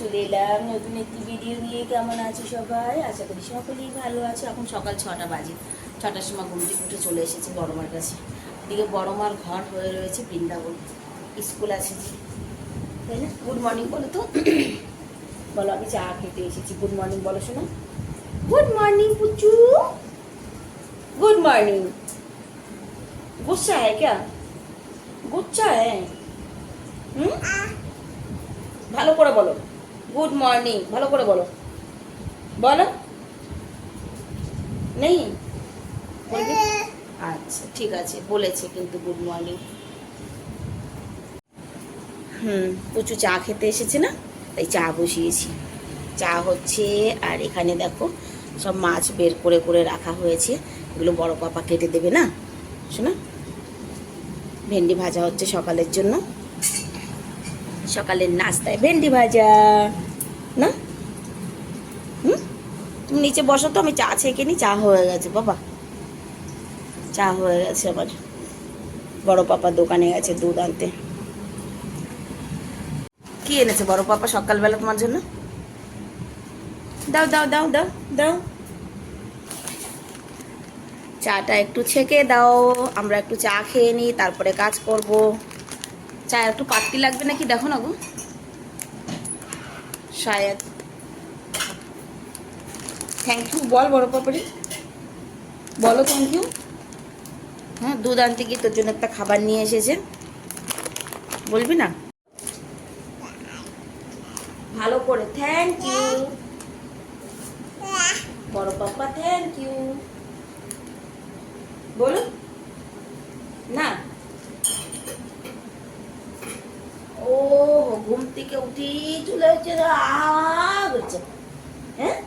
চলে এলাম নতুন একটি ভিডিও নিয়ে কেমন আছে সবাই আশা করি সকলেই ভালো আছে এখন সকাল ছটা বাজে ছটার সময় ঘুম থেকে উঠে চলে এসেছি বড় মার কাছে এদিকে বড় মার ঘর হয়ে রয়েছে বৃন্দাবন স্কুল আছে যে। তাই না গুড মর্নিং বলো তো বলো আমি চা খেতে এসেছি গুড মর্নিং বলো শোনো good morning Puchu good morning गुस्सा है क्या गुस्सा है হুম ভালো করে বলো গুড মর্নিং ভালো করে বলো। বলো। নেই? আচ্ছা ঠিক আছে। বলেছে কিন্তু গুড মর্নিং হুম প্রচুর চা খেতে এসেছে না? তাই চা বসিয়েছি। চা হচ্ছে, আর এখানে দেখো, সব মাছ বের করে করে রাখা হয়েছে। এগুলো বড় পাপা কেটে দেবে না? শোনা? ভেন্ডি ভাজা হচ্ছে সকালের জন্য। সকালের নাস্তায় ভেন্ডি ভাজা। না? হুম? তুমি নিচে বসো তো, আমি চা ছেঁকে নি, চা হয়ে গেছে, বাবা। চা হয়ে গেছে আমার। বড় পাপা দোকানে গেছে দুধ আনতে। কি এনেছে বড় পাপা সকালবেলা তোমার জন্য? দাও দাও দাও দাও দাও। চাটা একটু ছেঁকে দাও, আমরা একটু চা খেয়ে নিই তারপরে কাজ করব। চা, একটু পাত্তি লাগবে নাকি? দেখো না গো। শায়দ। থ্যাংক ইউ বল বড় পাপড়ি। বলো থ্যাংক ইউ হ্যাঁ দুধ আনতে গিয়ে তোর জন্য একটা খাবার নিয়ে এসেছে। বলবি না? ভালো করে। থ্যাংক ইউ বড় পাপা থ্যাংক ইউ বলো না ও ঘুম থেকে উঠি চলে হচ্ছে হচ্ছে। হ্যাঁ?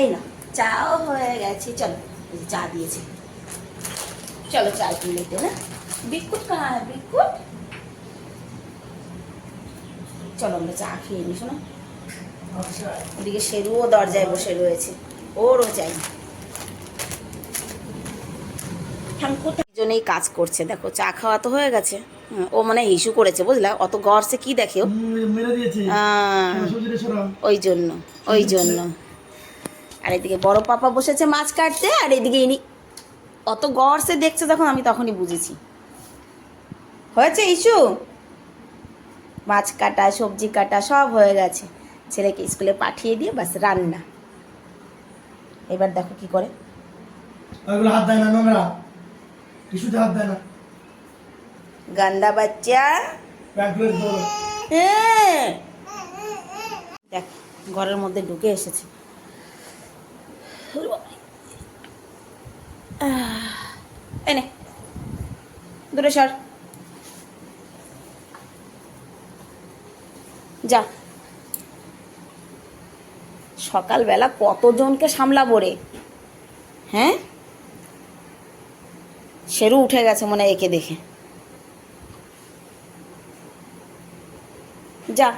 এই না চাও হয়ে গেছে চলো চা দিয়েছে। চলো চা একটু লেতে না বিস্কুট কাহা है বিস্কুট। চলো আমরা চা খেয়ে নি শোনো। ওদিকে সেরুও দরজায় বসে রয়েছে ওরও চাই। দুজনেই কাজ করছে দেখো চা খাওয়া তো হয়ে গেছে। ও মানে ইস্যু করেছে বুঝলা? অত গড়ছে কি দেখে ওই জন্য ওই জন্য। আর এদিকে বড় পাপা বসেছে মাছ কাটতে আর এদিকে ইনি অত গড়ছে দেখছে তখন আমি তখনই বুঝেছি। হয়েছে ইস্যু? মাছ কাটা সবজি কাটা সব হয়ে গেছে। ছেলেকে স্কুলে পাঠিয়ে দিয়ে বাস রান্না। এবার দেখো কি করে। হাত দেয় না নোংরা। টিস্যুতে হাত দেয় না গান্দা বাচ্চা। হ্যাঁ। দেখ ঘরের মধ্যে ঢুকে এসেছে ওরে বাবারে। আহ, এই নে দূরে সর যা সকালবেলা কতজনকে সামলাবো রে হ্যাঁ সেরু উঠে গেছে মনে একে দেখে। যা।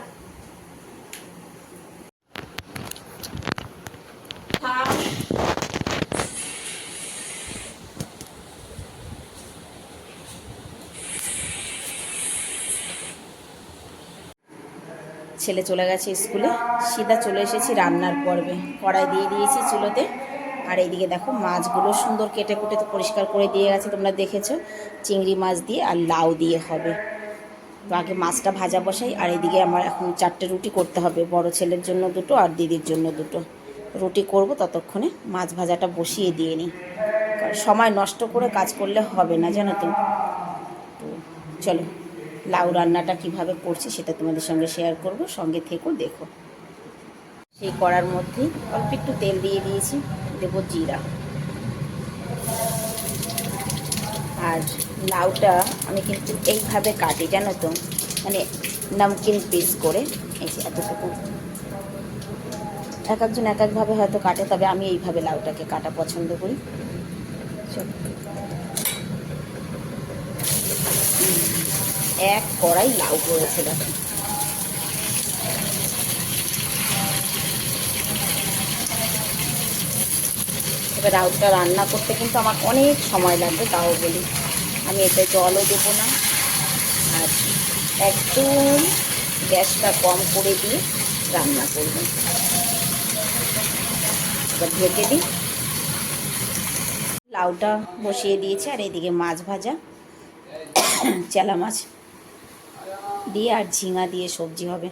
ছেলে চলে গেছে স্কুলে। সিধা চলে এসেছি রান্নার পর্বে। কড়াই দিয়ে দিয়েছি চুলোতে। আর এইদিকে দেখো, মাছগুলো সুন্দর কেটে কুটে তো পরিষ্কার করে দিয়ে গেছে, তোমরা দেখেছ? চিংড়ি মাছ দিয়ে আর লাউ দিয়ে হবে। তো আগে মাছটা ভাজা বসাই, আর এদিকে আমার এখন চারটে রুটি করতে হবে, বড় ছেলের জন্য দুটো আর দিদির জন্য দুটো। রুটি করব, ততক্ষণে মাছ ভাজাটা বসিয়ে দিয়ে নিই। সময় নষ্ট করে কাজ করলে হবে না, জানো তো। তো চলো, লাউ রান্নাটা কীভাবে করছি সেটা তোমাদের সঙ্গে শেয়ার করব, সঙ্গে থেকেও দেখো। সেই করার মধ্যেই অল্প একটু তেল দিয়ে দিয়েছি। দেবো জিরা। আর লাউটা আমি কিন্তু এইভাবে কাটি, জানো তো? মানে নামকিন পিস করে, এই যে এতটুকু। এক একজন এক একভাবে হয়তো কাটে, তবে আমি এইভাবে লাউটাকে কাটা পছন্দ করি। এক কড়াই লাউ করেছে দেখো। এবার লাউটা রান্না করতে কিন্তু আমার অনেক সময় লাগবে, তাও বলি। আমি এতে জলও দেবো না। আর একদম গ্যাসটা কম করে দিয়ে রান্না করবেন এবার ঢেকে দিই। লাউটা বসিয়ে দিয়েছে, আর এইদিকে মাছ ভাজা, চেলা মাছ দিয়ে আর ঝিঙা দিয়ে সবজি হবে।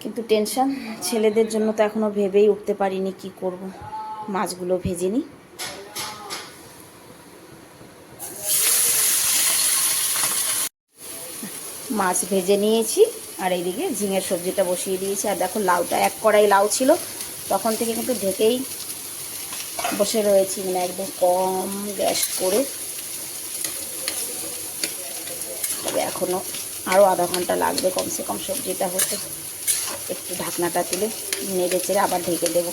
কিন্তু টেনশন, ছেলেদের জন্য তো এখনও ভেবেই উঠতে পারিনি কি করব। মাছগুলো ভেজে নিই। মাছ ভেজে নিয়েছি, আর এইদিকে ঝিঙের সবজিটা বসিয়ে দিয়েছি। আর দেখো লাউটা, এক কড়াই লাউ ছিল, তখন থেকে কিন্তু ঢেকেই বসে রয়েছি মানে একদম কম গ্যাস করে। তবে এখনও আরও আধা ঘণ্টা লাগবে, কমসে কম সবজিটা হতে। একটু ঢাকনাটা তুলে নেড়ে চেড়ে আবার ঢেকে দেবো।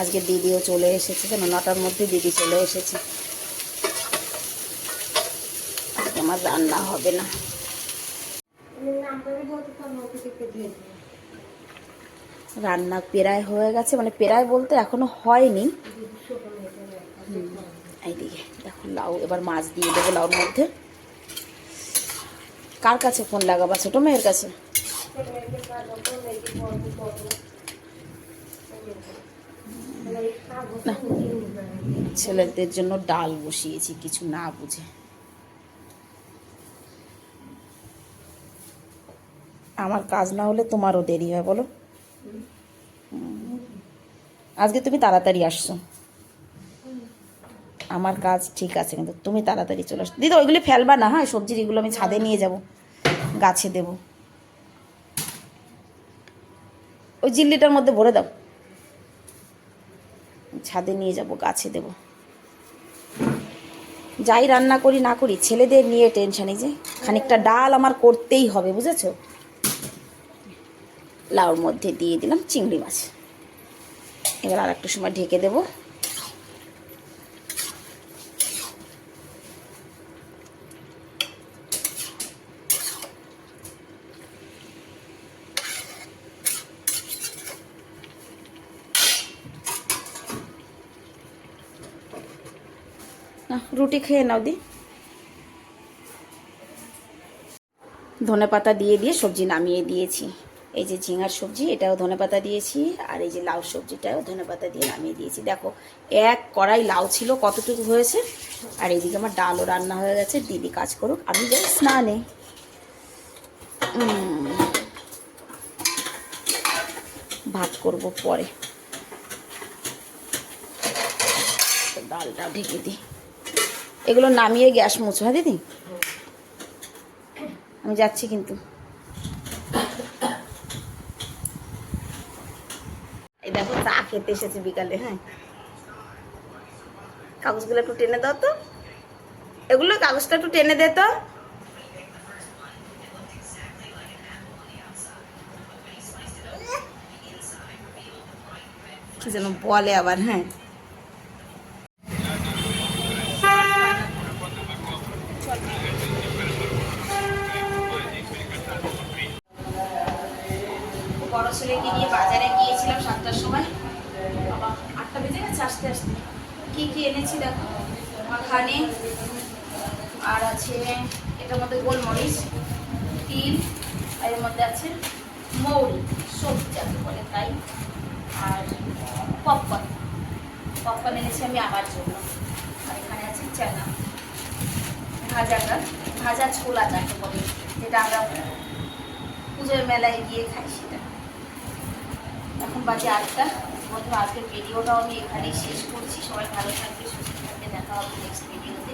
আজকে দিদিও চলে এসেছে কেন নটার মধ্যে দিদি চলে এসেছে। আমার রান্না হবে না। রান্না পেরায় হয়ে গেছে মানে পেরায় বলতে এখনও হয়নি। এইদিকে দেখো লাউ, এবার মাছ দিয়ে দেবো লাউর মধ্যে। কার কাছে ফোন লাগাবা? ছোটো মেয়ের কাছে? ছেলেদের জন্য ডাল বসিয়েছি, কিছু না বুঝে। আমার কাজ না হলে তোমারও দেরি হয়, বলো। আজকে তুমি তাড়াতাড়ি আসছো। আমার কাজ ঠিক আছে, কিন্তু তুমি তাড়াতাড়ি চলে আসো। দিদি, ওইগুলি ফেলবা না হ্যাঁ? সবজির এগুলো আমি ছাদে নিয়ে যাব, গাছে দেব। ওই জিল্লিটার মধ্যে ভরে দাও। ছাদে নিয়ে যাব, গাছে দেব। যাই রান্না করি না করি, ছেলেদের নিয়ে টেনশন যে, খানিকটা ডাল আমার করতেই হবে, বুঝেছ? লাউর মধ্যে দিয়ে দিলাম চিংড়ি মাছ। এবার আর একটু সময় ঢেকে দেবো। রুটি খেয়ে নাও দি। ধনে পাতা দিয়ে দিয়ে সবজি নামিয়ে দিয়েছি। এই যে ঝিঙার সবজি, এটাও ধনে পাতা দিয়েছি। আর এই যে লাউ সবজিটাও ধনে পাতা দিয়ে নামিয়ে দিয়েছি। দেখো, এক কড়াই লাউ ছিল, কতটুকু হয়েছে? আর এইদিকে আমার ডালও রান্না হয়ে গেছে। দিদি কাজ করুক, আমি যাই স্নানে। ভাত করব পরে। তো ডালটা ঢেকে দিই। এগুলো নামিয়ে গ্যাস মুছো হ্যাঁ দিদি? আমি যাচ্ছি কিন্তু। এই দেখো, চা খেতে এসেছে বিকালে হ্যাঁ। কাগজগুলো একটু টেনে দাও তো। এগুলো কাগজটা একটু টেনে দে তো। যেন বলে আবার হ্যাঁ বড় ছেলেকে নিয়ে বাজারে গিয়েছিলাম সাতটার সময় বাবা আটটা বেজে গেছে আসতে কি কি এনেছি দেখো? মাখানে, আর আছে এটার মধ্যে গোলমরিচ, তিল, আর এর মধ্যে আছে মৌরি, সবজি যাকে বলে তাই, আর পপকর্ন। পপকর্ন এনেছি আমি আমার জন্য। আর এখানে আছে চানা। ভাজাটা ভাজা ছোলা যাকে বলে, যেটা আমরা পুজোর মেলায় গিয়ে খাই সেটা। এখন বাজে আটটা। বন্ধু আজকের ভিডিওটাও আমি এখানেই শেষ করছি। সবাই ভালো থাকবে, সুস্থ থাকবে। দেখা হবে নেক্সট ভিডিওতে